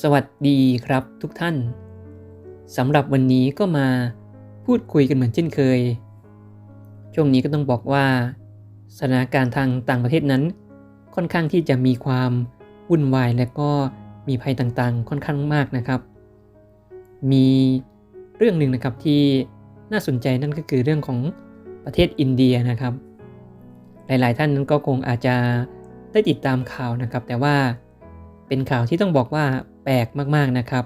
สวัสดีครับทุกท่านสำหรับวันนี้ก็มาพูดคุยกันเหมือนเช่นเคย ช่วงนี้ก็ต้องบอกว่า สถานการณ์ทางต่างประเทศนั้น ค่อนข้างที่จะมีความวุ่นวายและก็มีภัยต่างๆ ค่อนข้างมากนะครับ มีเรื่องหนึ่งนะครับที่น่าสนใจนั่นก็คือเรื่องของประเทศอินเดียนะครับ หลายๆท่านนั้นก็คงอาจจะได้ติดตามข่าวนะครับ แต่ว่าเป็นข่าวที่ต้องบอกว่า แปลกมากๆนะครับ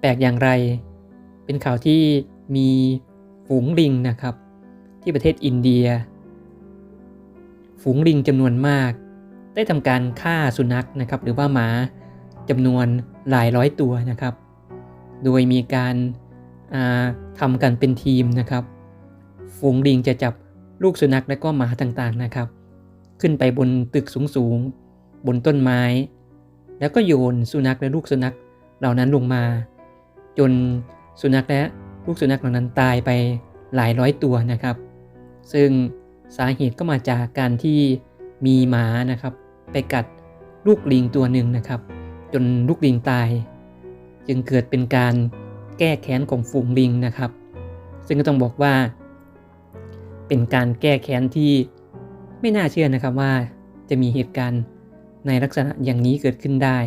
แปลกอย่างไร เป็นข่าวที่มีฝูงลิงนะครับ ที่ประเทศอินเดีย ฝูงลิงจำนวนมาก ได้ทำการฆ่าสุนัขนะครับ หรือว่าหมาจำนวนหลายร้อยตัวนะครับ โดยมีการทำกันเป็นทีมนะครับ ฝูงลิงจะจับลูกสุนัขและก็หมาต่างๆนะครับ ขึ้นไปบนตึกสูงๆ บนต้นไม้ แล้วก็โยนสุนัขและลูกสุนัขเหล่านั้นลงมา จนสุนัขและลูกสุนัขเหล่านั้นตายไปหลายร้อยตัวนะครับ ซึ่งสาเหตุก็มาจากการที่มีหมานะครับ ไปกัดลูกลิงตัวหนึ่งนะครับ จนลูกลิงตาย จึงเกิดเป็นการแก้แค้นของฝูงลิงนะครับ ซึ่งก็ต้องบอกว่า เป็นการแก้แค้นที่ไม่น่าเชื่อนะครับว่าจะมีเหตุการณ์ ในลักษณะอย่างนี้เกิดขึ้นได้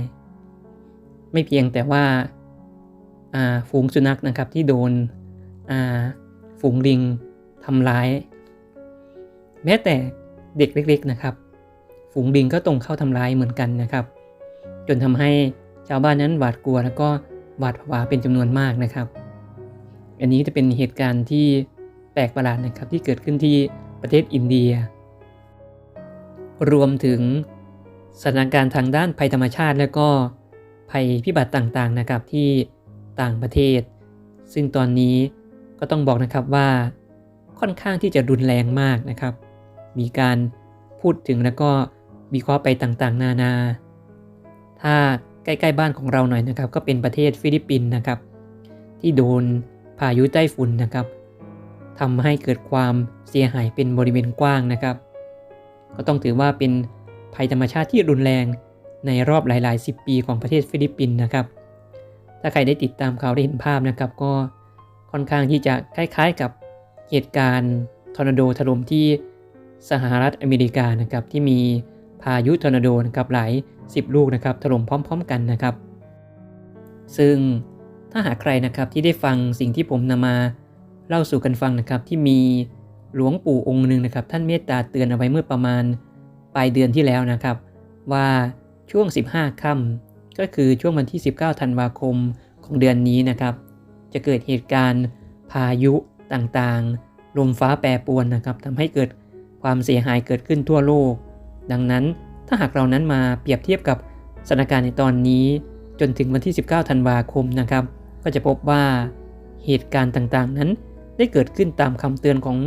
ไม่เพียงแต่ว่าฝูงสุนัขนะครับที่โดนฝูงลิงทำร้าย แม้แต่เด็กเล็ก ๆนะครับ ฝูงลิงก็ตรงเข้าทำร้ายเหมือนกันนะครับ จนทำให้ชาวบ้านนั้นหวาดกลัวแล้วก็หวาดผวาเป็นจำนวนมากนะครับ อันนี้จะเป็นเหตุการณ์ที่แปลกประหลาดนะครับที่เกิดขึ้นที่ประเทศอินเดีย รวมถึง สถานการณ์ทางด้านภัยธรรมชาติและก็ภัยพิบัติต่างๆนะครับที่ต่างประเทศ ซึ่งตอนนี้ก็ต้องบอกนะครับว่าค่อนข้างที่จะรุนแรงมากนะครับ มีการพูดถึงแล้วก็วิเคราะห์ไปต่างๆ นานา ถ้าใกล้ๆบ้านของเราหน่อยนะครับ ก็เป็นประเทศฟิลิปปินส์นะครับ ที่โดนพายุใต้ฝุ่นนะครับทำให้เกิดความเสียหายเป็นบริเวณกว้างนะครับ ก็ต้องถือว่าเป็น ภัยธรรมชาติที่รุนแรงในรอบหลาย ๆ 10 ปีของประเทศฟิลิปปินส์นะครับ ถ้าใครได้ติดตามข่าวได้เห็นภาพนะครับ ก็ค่อนข้างที่จะคล้าย ๆ กับเหตุการณ์ทอร์นาโดถล่มที่สหรัฐอเมริกานะครับที่มีพายุทอร์นาโดนะครับหลาย 10 ลูกนะครับถล่มพร้อม ๆ กันนะครับ ซึ่งถ้าหากใครนะครับที่ได้ฟังสิ่งที่ผมนำมาเล่าสู่กันฟังนะครับที่มีหลวงปู่องค์หนึ่งนะครับ ท่านเมตตาเตือนเอาไว้เมื่อประมาณ ปลายเดือนที่แล้วนะครับ ว่าช่วง 15ค่ำก็คือช่วงวันที่ 19 ธันวาคมของเดือนนี้นะครับ จะเกิดเหตุการณ์พายุต่างๆ ลมฟ้าแปรปรวนนะครับทำให้เกิดความเสียหายเกิดขึ้นทั่วโลก ดังนั้นถ้าหากเรานั้นมาเปรียบเทียบกับสถานการณ์ในตอนนี้ จนถึงวันที่ 19 ธันวาคมนะครับ ก็จะพบว่าเหตุการณ์ต่างๆนั้นได้เกิดขึ้นตามคำเตือนของ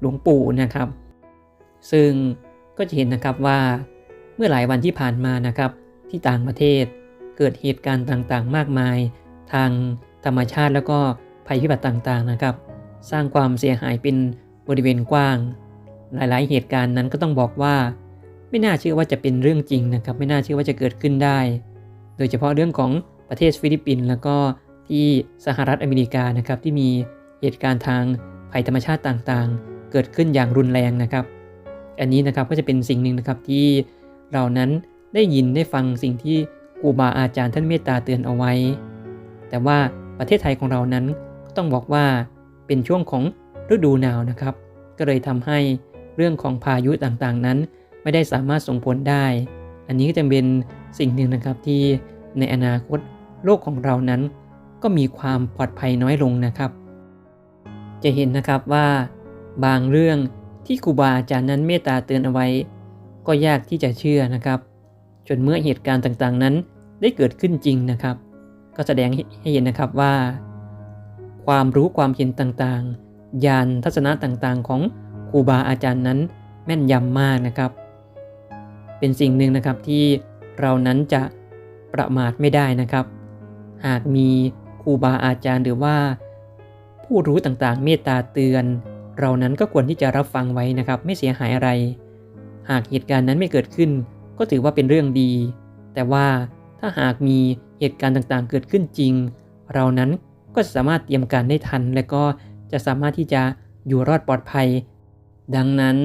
หลวงปู่นะครับ ซึ่ง ก็จะเห็นนะครับว่าเมื่อหลายวันที่ผ่านมานะครับ ที่ต่างประเทศเกิดเหตุการณ์ต่างๆ มากมาย ทางธรรมชาติแล้วก็ภัยพิบัติต่างๆนะครับ สร้างความเสียหายเป็นบริเวณกว้าง หลายๆ เหตุการณ์นั้นก็ต้องบอกว่า ไม่น่าเชื่อว่าจะเป็นเรื่องจริงนะครับ ไม่น่าเชื่อว่าจะเกิดขึ้นได้ โดยเฉพาะเรื่องของประเทศฟิลิปปินส์แล้วก็ที่สหรัฐอเมริกานะครับที่มีเหตุการณ์ทางภัยธรรมชาติต่างๆ เกิดขึ้นอย่างรุนแรงนะครับ อันนี้นะครับก็จะเป็นสิ่งหนึ่งนะครับที่เรานั้นได้ยินได้ฟังสิ่งที่ครูบาอาจารย์ท่านเมตตาเตือนเอาไว้ แต่ว่าประเทศไทยของเรานั้นต้องบอกว่าเป็นช่วงของฤดูหนาวนะครับ ก็เลยทำให้เรื่องของพายุต่างๆนั้น ไม่ได้สามารถส่งผลได้ อันนี้ก็จะเป็นสิ่งหนึ่งนะครับที่ในอนาคตโลกของเรานั้น ก็มีความปลอดภัยน้อยลงนะครับ จะเห็นนะครับว่าบางเรื่อง ที่ครูบาอาจารย์นั้นเมตตาเตือนเอาไว้ ก็ยากที่จะเชื่อนะครับ จนเมื่อเหตุการณ์ต่างๆ นั้นได้เกิดขึ้นจริงนะครับ ก็แสดงให้เห็นนะครับว่า ความรู้ความเห็นต่างๆญาณทัศนะต่างๆ ของครูบาอาจารย์นั้นแม่นยำมากนะครับ เป็นสิ่งหนึ่งนะครับที่เรานั้นจะประมาทไม่ได้นะครับ หากมีครูบาอาจารย์หรือว่า ผู้รู้ต่างๆ เมตตาเตือน เรานั้นก็ควรที่จะรับฟังไว้นะครับ ไม่เสียหายอะไร หากเหตุการณ์นั้นไม่เกิดขึ้น ก็ถือว่าเป็นเรื่องดี แต่ว่าถ้าหากมีเหตุการณ์ต่างๆ เกิดขึ้นจริง เรานั้นก็สามารถเตรียมการได้ทัน และก็จะสามารถที่จะอยู่รอดปลอดภัย ดังนั้น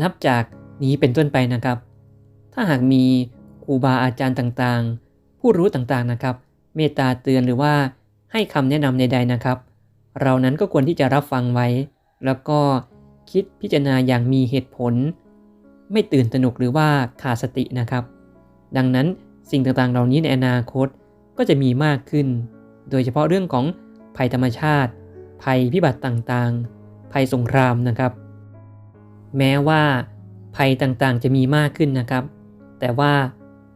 นับจากนี้เป็นต้นไปนะครับ ถ้าหากมีครูบาอาจารย์ต่างๆ ผู้รู้ต่างๆนะครับ เมตตาเตือนหรือว่าให้คำแนะนำใดๆนะครับ เรานั้นก็ควรที่จะรับฟังไว้ แล้วก็คิดพิจารณาอย่างมีเหตุผล ไม่ตื่นตระหนกหรือว่าขาดสตินะครับ ดังนั้นสิ่งต่างๆ เหล่านี้ในอนาคตก็จะมีมากขึ้น โดยเฉพาะเรื่องของภัยธรรมชาติ ภัยพิบัติต่างๆ ภัยสงครามนะครับ แม้ว่าภัยต่างๆ จะมีมากขึ้นนะครับ แต่ว่า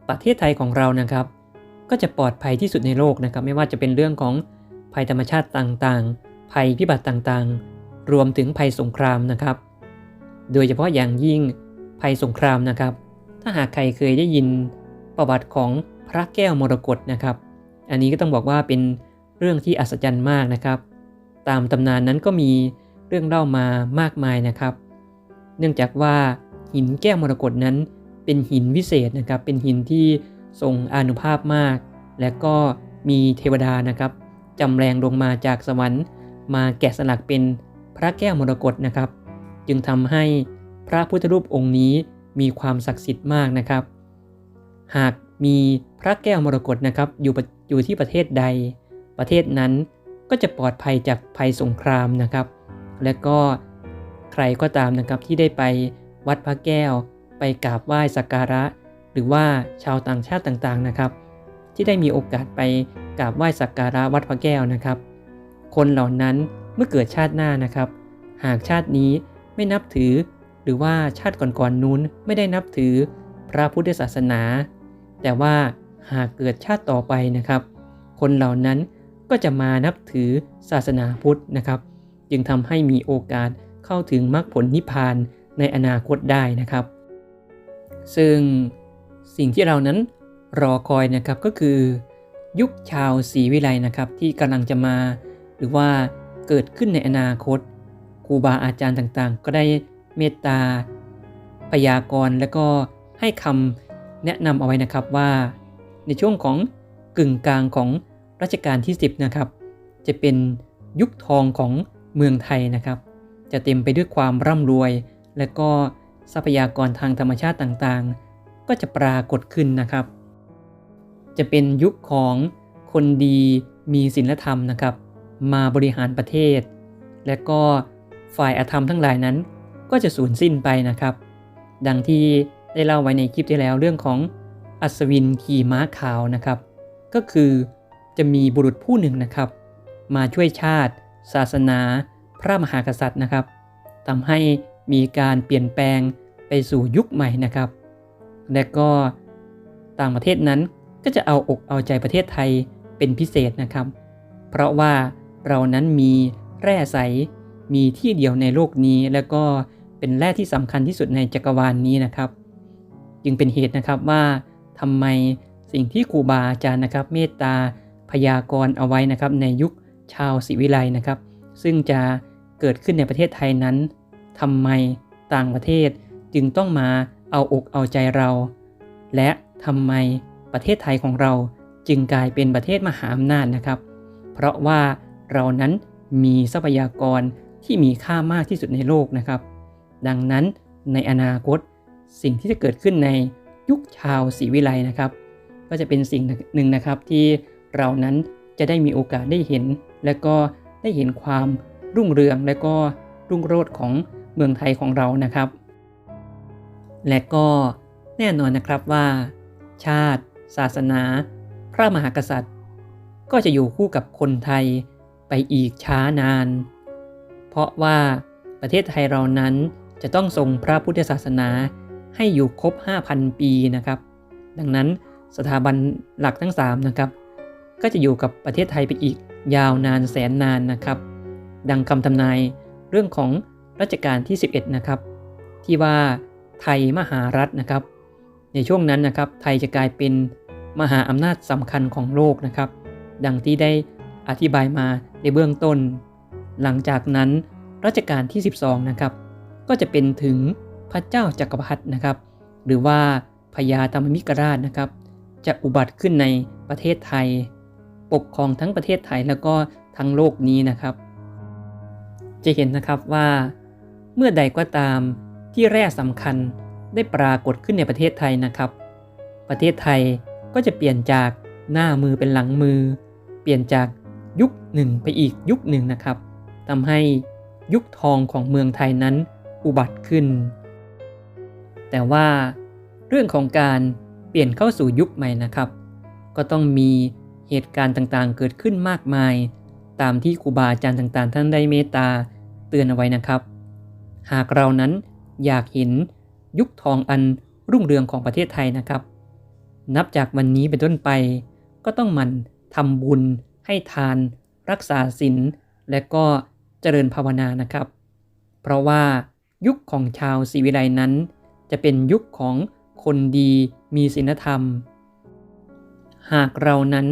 ประเทศไทยของเรานะครับ ก็จะปลอดภัยที่สุดในโลกนะครับ ไม่ว่าจะเป็นเรื่องของภัยธรรมชาติต่างๆ ภัยพิบัติต่างๆ รวมถึงภัยสงครามนะครับ โดยเฉพาะอย่างยิ่งภัยสงครามนะครับ ถ้าหากใครเคยได้ยินประวัติของพระแก้วมรกตนะครับ อันนี้ก็ต้องบอกว่าเป็นเรื่องที่อัศจรรย์มากนะครับ ตามตำนานนั้นก็มีเรื่องเล่ามามากมายนะครับ เนื่องจากว่าหินแก้วมรกตนั้นเป็นหินวิเศษนะครับ เป็นหินที่ทรงอานุภาพมาก และก็มีเทวดานะครับจำแรงลงมาจากสวรรค์ มาแกะสลักเป็น พระแก้วมรกตนะครับ จึงทำให้พระพุทธรูปองค์นี้มีความศักดิ์สิทธิ์มากนะครับ หากมีพระแก้วมรกตนะครับอยู่อยู่ที่ประเทศใด ประเทศนั้นก็จะปลอดภัยจากภัยสงครามนะครับ และก็ใครก็ตามนะครับที่ได้ไปวัดพระแก้ว ไปกราบไหว้สักการะ หรือว่าชาวต่างชาติต่างๆนะครับ ที่ได้มีโอกาสไปกราบไหว้สักการะวัดพระแก้วนะครับ คนเหล่านั้น มื่อเกิดชาติหน้านะครับ หากชาตินี้ไม่นับถือ หรือว่าชาติก่อนๆนู้นไม่ได้นับถือพระพุทธศาสนา แต่ว่าหากเกิดชาติต่อไปนะครับ คนเหล่านั้นก็จะมานับถือศาสนาพุทธนะครับ จึงทำให้มีโอกาสเข้าถึงมรรคผลนิพพานในอนาคตได้นะครับ ซึ่งสิ่งที่เรานั้นรอคอยนะครับก็คือ ยุคชาวศรีวิไลนะครับที่กำลังจะมา หรือว่า เกิดขึ้นในอนาคตครูบาอาจารย์ต่างๆ ก็ได้เมตตาพยากรณ์และก็ให้คำแนะนำเอาไว้นะครับว่า ในช่วงของกึ่งกลางของรัชกาลที่ 10 นะครับ จะเป็นยุคทองของเมืองไทยนะครับ จะเต็มไปด้วยความร่ำรวย และก็ทรัพยากรทางธรรมชาติต่างๆ ก็จะปรากฏขึ้นนะครับ จะเป็นยุคของคนดีมีศีลธรรมนะครับ มาบริหารประเทศ และก็ฝ่ายอธรรมทั้งหลายนั้น ก็จะสูญสิ้นไปนะครับ ดังที่ได้เล่าไว้ในคลิปที่แล้วเรื่องของอัศวินขี่ม้าขาวนะครับ ก็คือจะมีบุรุษผู้หนึ่งนะครับ มาช่วยชาติ ศาสนา พระมหากษัตริย์นะครับทำให้มีการเปลี่ยนแปลงไปสู่ยุคใหม่นะครับ และก็ต่างประเทศนั้นก็จะเอาอกเอาใจประเทศไทยเป็นพิเศษนะครับ เพราะว่า เรานั้นมีแร่ใส มีที่เดียวในโลกนี้ แล้วก็เป็นแร่ที่สำคัญที่สุดในจักรวาลนนี้นะครับ จึงเป็นเหตุนะครับว่าทำไมสิ่งที่ครูบาอาจารย์นะครับ เมตตาพยากรณ์เอาไว้นะครับ ในยุคชาวศิวิไลนะครับ ซึ่งจะเกิดขึ้นในประเทศไทยนั้นทำไมต่างประเทศจึงต้องมาเอาอกเอาใจเรา และทำไมประเทศไทยของเราจึงกลายเป็นประเทศมหาอำนาจนะครับ เพราะว่า เรานั้นมีทรัพยากรที่มีค่ามากที่สุดในโลกนะครับ ดังนั้นในอนาคตสิ่งที่จะเกิดขึ้นในยุคชาวศรีวิไลนะครับ ก็จะเป็นสิ่งหนึ่งนะครับที่เรานั้นจะได้มีโอกาสได้เห็น และก็ได้เห็นความรุ่งเรืองและก็รุ่งโรจน์ของเมืองไทยของเรานะครับ และก็แน่นอนนะครับว่า ชาติ ศาสนา พระมหากษัตริย์ ก็จะอยู่คู่กับคนไทย ไปอีกช้านาน เพราะว่าประเทศไทยเรานั้นจะต้องทรงพระพุทธศาสนาให้อยู่ครบ 5,000 ปีนะครับ ดังนั้นสถาบันหลักทั้ง 3 นะครับ ก็จะอยู่กับประเทศไทยไปอีกยาวนานแสนนานนะครับ ดังคำทำนายเรื่องของรัชกาลที่ 11 นะครับ ที่ว่าไทยมหารัฐนะครับ ในช่วงนั้นนะครับ ไทยจะกลายเป็นมหาอำนาจสำคัญของโลกนะครับ ดังที่ได้ อธิบายมาในเบื้องต้น หลังจากนั้นรัชกาลที่ 12 นะครับ ก็จะเป็นถึงพระเจ้าจักรพรรดินะครับ หรือว่าพญาธรรมมิกราชนะครับ จะอุบัติขึ้นในประเทศไทย ปกครองทั้งประเทศไทยแล้วก็ทั้งโลกนี้นะครับ จะเห็นนะครับว่า เมื่อใดก็ตามที่แร่สำคัญได้ปรากฏขึ้นในประเทศไทยนะครับ ประเทศไทยก็จะเปลี่ยนจากหน้ามือเป็นหลังมือ เปลี่ยนจาก ยุคหนึ่งไปอีกยุคหนึ่งนะครับทำให้ยุคทองของเมืองไทยนั้นอุบัติขึ้น แต่ว่าเรื่องของการเปลี่ยนเข้าสู่ยุคใหม่นะครับ ก็ต้องมีเหตุการณ์ต่างๆ เกิดขึ้นมากมาย ตามที่ครูบาอาจารย์ต่างๆ ท่านได้เมตตาเตือนเอาไว้นะครับ หากเรานั้นอยากเห็นยุคทองอันรุ่งเรืองของประเทศไทยนะครับ นับจากวันนี้เป็นต้นไปก็ต้องมันทำบุญ ให้ทาน รักษาศีลและก็เจริญภาวนานะครับ เพราะว่ายุคของชาวศรีวิไลนั้น จะเป็นยุคของคนดีมีศีลธรรม หากเรานั้น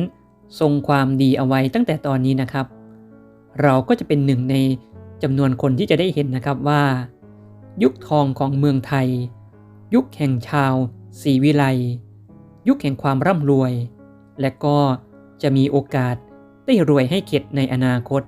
ทรงความดีเอาไว้ตั้งแต่ตอนนี้นะครับ เราก็จะเป็นหนึ่งในจำนวนคนที่จะได้เห็นนะครับว่า ยุคทองของเมืองไทย ยุคแห่งชาวศรีวิไล ยุคแห่งความร่ำรวย และก็จะมีโอกาส ได้รวยให้เข็ดในอนาคต